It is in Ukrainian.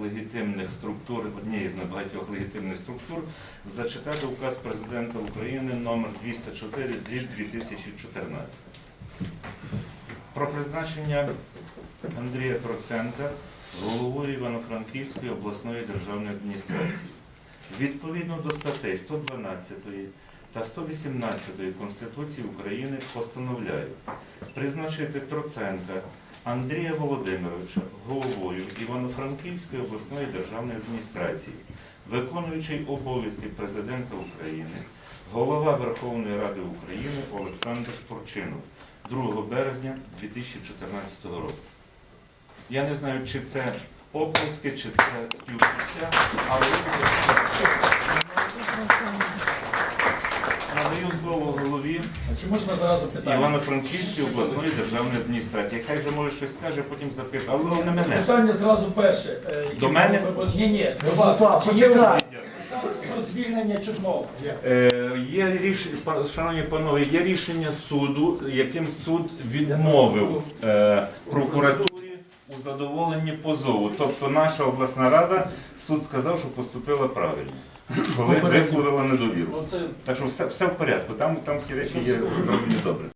легітимних структур, однієї з небагатьох легітимних структур, зачитати указ президента України номер 204 2014 про призначення Андрія Троценка головою Івано-Франківської обласної державної адміністрації. Відповідно до статей 112 та 118 Конституції України постановляю призначити Троценка Андрія Володимировича головою Івано-Франківської обласної державної адміністрації, виконуючий обов'язки президента України, голова Верховної Ради України Олександр Турчинов 2 березня 2014 року. Я не знаю, чи це оплески, чи це співчуття, але голові А чи можна зразу питання? Івано-Франківської обласної державної адміністрації. Хай же може щось скаже, потім запитає. Але головне мене. Питання зразу перше. Е, які До мене? ви- Ні, ні, до вас. Чи є про звільнення Чорнова? Е, Є рішення, пан- шановні панове, є рішення суду, яким суд відмовив е, прокуратурі у задоволенні позову. Тобто наша обласна рада, суд сказав, що поступила правильно, коли висловила недовіру. Ну, це Так що все, все в порядку, там, там всі речі є зроблені добре.